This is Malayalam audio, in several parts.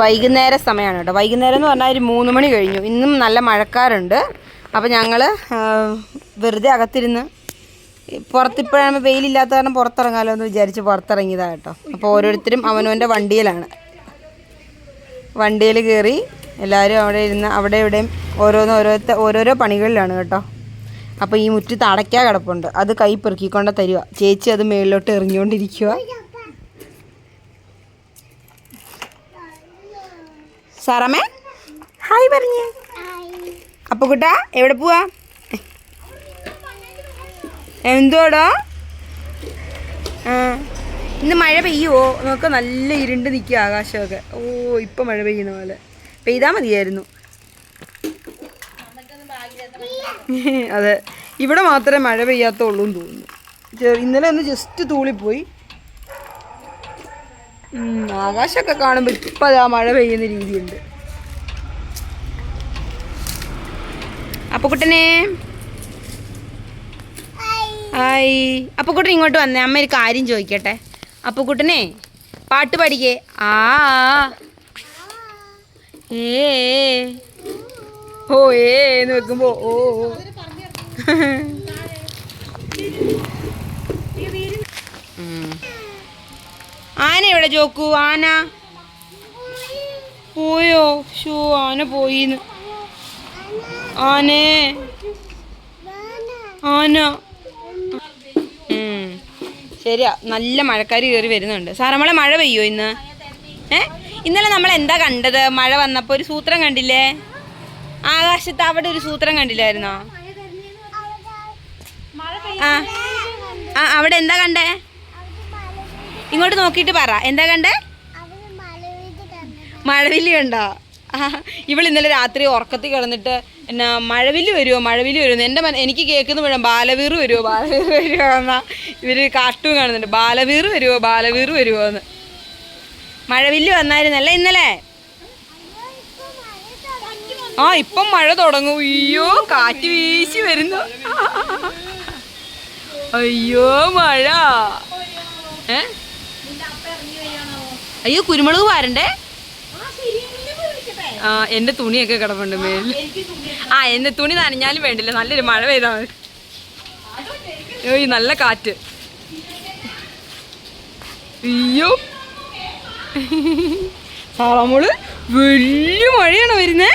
വൈകുന്നേര സമയമാണ് കേട്ടോ. വൈകുന്നേരം എന്ന് പറഞ്ഞാൽ ഒരു മൂന്ന് മണി കഴിഞ്ഞു. ഇന്നും നല്ല മഴക്കാറുണ്ട്. അപ്പോൾ ഞങ്ങൾ വെറുതെ അകത്തിരുന്ന് പുറത്തിപ്പോഴാണ് വെയിലില്ലാത്ത കാരണം പുറത്തിറങ്ങാലോ എന്ന് വിചാരിച്ച് പുറത്തിറങ്ങിയതാണ് കേട്ടോ. അപ്പോൾ ഓരോരുത്തരും അവനവന്റെ വണ്ടിയിലാണ്. വണ്ടിയിൽ കയറി എല്ലാവരും അവിടെ ഇരുന്ന് അവിടെ ഇവിടെയും ഓരോന്ന് ഓരോരുത്ത ഓരോരോ പണികളിലാണ് കേട്ടോ. അപ്പോൾ ഈ മുറ്റത്ത് അടയ്ക്കാ കിടപ്പുണ്ട്. അത് കൈ പെറുക്കിക്കൊണ്ട് തരിക. ചേച്ചി അത് മേളിലോട്ട് എറിഞ്ഞുകൊണ്ടിരിക്കുക സാറമ്മേ? ഹായ് പറഞ്ഞേ. അപ്പൊ കുട്ടാ എവിടെ പോവാ? എന്തോടോ ഇന്ന് മഴ പെയ്യുവോ? നോക്ക നല്ല ഇരുണ്ട് നിൽക്കുക ആകാശമൊക്കെ. ഓ ഇപ്പം മഴ പെയ്യുന്ന പോലെ. പെയ്താൽ മതിയായിരുന്നു. അതെ ഇവിടെ മാത്രമേ മഴ പെയ്യാത്തുള്ളൂ എന്ന് തോന്നുന്നു. ഇന്നലെ ഒന്ന് ജസ്റ്റ് തൂളിപ്പോയി. ആകാശമൊക്കെ കാണുമ്പോൾ ഇപ്പം അതാ മഴ പെയ്യുന്ന രീതിയുണ്ട്. അപ്പൊ കുട്ടനെ? ഹായ്. അപ്പൊ കുട്ടൻ ഇങ്ങോട്ട് വന്നേ. അമ്മ ഒരു കാര്യം ചോദിക്കട്ടെ. അപ്പൊ കുട്ടനെ പാട്ട് പാടിക്കേ ആ. ഏ. ഓ ഏ എന്ന് വെക്കുമ്പോ ഓ ഓ. ഉം. ആന എവിടെ ജോക്കു ആന? പോയോ? ഷോ ആന പോയിന്ന്. ആനേ. ആന. ശരിയാ നല്ല മഴക്കാർ കയറി വരുന്നുണ്ട്. സാർ നമ്മളെ മഴ പെയ്യോ ഇന്ന്? ഏ? ഇന്നലെ നമ്മൾ എന്താ കണ്ടത്? മഴ വന്നപ്പോൾ ഒരു സൂത്രം കണ്ടില്ലേ? ആകാശത്ത് അവിടെ ഒരു സൂത്രം കണ്ടില്ലായിരുന്നോ? ആ ആ അവിടെ എന്താ കണ്ടേ? ഇങ്ങോട്ട് നോക്കിയിട്ട് പറ. എന്താ കണ്ടേ? മഴവില്ലി കണ്ടോ? ഇവൾ ഇന്നലെ രാത്രി ഉറക്കത്തിൽ കിടന്നിട്ട് എന്നാ മഴവിൽ വരുമോ മഴവിൽ വരുമോ എന്റെ മന- എനിക്ക് കേൾക്കുന്ന മുഴുവൻ ബാലവീറ് വരുമോ ബാലവീറ് വരുമോ എന്നാ ഇവർ കാർട്ടൂൺ കാണുന്നുണ്ട്. ബാലവീറ് വരുമോ ബാലവീറ് വരുമോ എന്ന്. മഴവില്ല് വന്നായിരുന്നല്ലേ ഇന്നലെ? ആ ഇപ്പം മഴ തുടങ്ങും. അയ്യോ കാറ്റ് വീശി വരുന്നു. അയ്യോ മഴ. ഏ? അയ്യോ കുരുമുളക് പാരണ്ടേ ആ എന്റെ തുണിയൊക്കെ കിടപ്പുണ്ട് മേലിൽ ആ എന്റെ തുണി നനഞ്ഞാലും വേണ്ടില്ല. നല്ലൊരു മഴ പെയ്താൽ മതി. നല്ല കാറ്റ്. അയ്യോ. സാറാമോൾ വലിയ മഴയാണ് വരുന്നേ?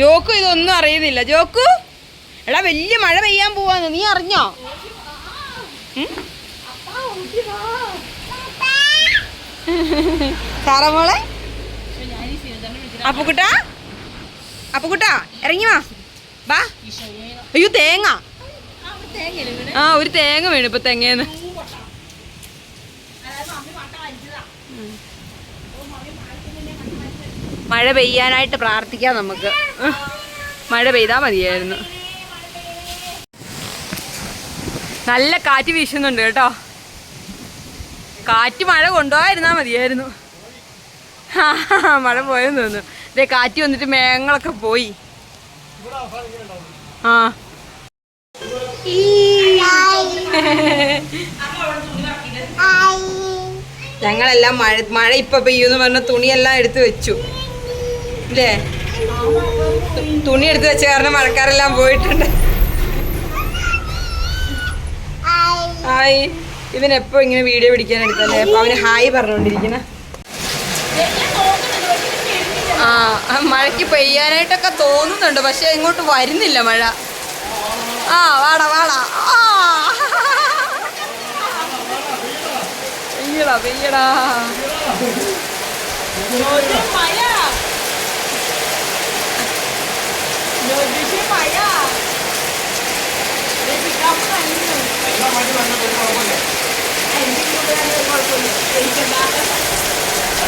ജോക്കു ഇതൊന്നും അറിയുന്നില്ല. ജോക്കു എടാ വലിയ മഴ പെയ്യാൻ പോവാന്ന്. നീ അറിഞ്ഞോ? ഉം? സാറാമോളെ അപ്പുക്കുട്ടാ? അപ്പുക്കുട്ടാ ഇറങ്ങി വാ. വാ. അയ്യോ തേങ്ങ. ആ ഒരു തേങ്ങ വീണു ഇപ്പൊ തെങ്ങേന്ന്. മഴ പെയ്യാനായിട്ട് പ്രാർത്ഥിക്കാം നമുക്ക്. മഴ പെയ്താ മതിയായിരുന്നു. നല്ല കാറ്റ് വീശുന്നുണ്ട് കേട്ടോ. കാറ്റ് മഴ കൊണ്ടുപോയിരുന്നാ മതിയായിരുന്നു. മഴ പോയെന്ന് തോന്നുന്നു. ഇതേ കാറ്റ് വന്നിട്ട് മേങ്ങളൊക്കെ പോയി. ആ. ഞങ്ങളെല്ലാം മഴ മഴ ഇപ്പൊ പെയ്യൂന്ന് പറഞ്ഞ തുണിയെല്ലാം എടുത്തു വെച്ചു. അല്ലേ തുണി എടുത്തു വെച്ച കാരണം മഴക്കാരെല്ലാം പോയിട്ടുണ്ട്. ഹായ്. ഇവൻ എപ്പോ ഇങ്ങനെ വീഡിയോ പിടിക്കാൻ എടുത്തല്ലേ? അപ്പൊ അവന് ഹായ് പറഞ്ഞോണ്ടിരിക്കുന്ന ആ മഴയ്ക്ക് പെയ്യാനായിട്ടൊക്കെ തോന്നുന്നുണ്ട് പക്ഷെ ഇങ്ങോട്ട് വരുന്നില്ല മഴ. ആ വാടാ വാടാ. ആ. പെയ്യടാ പെയ്യടാ. അതാണ്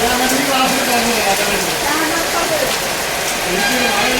いいよ。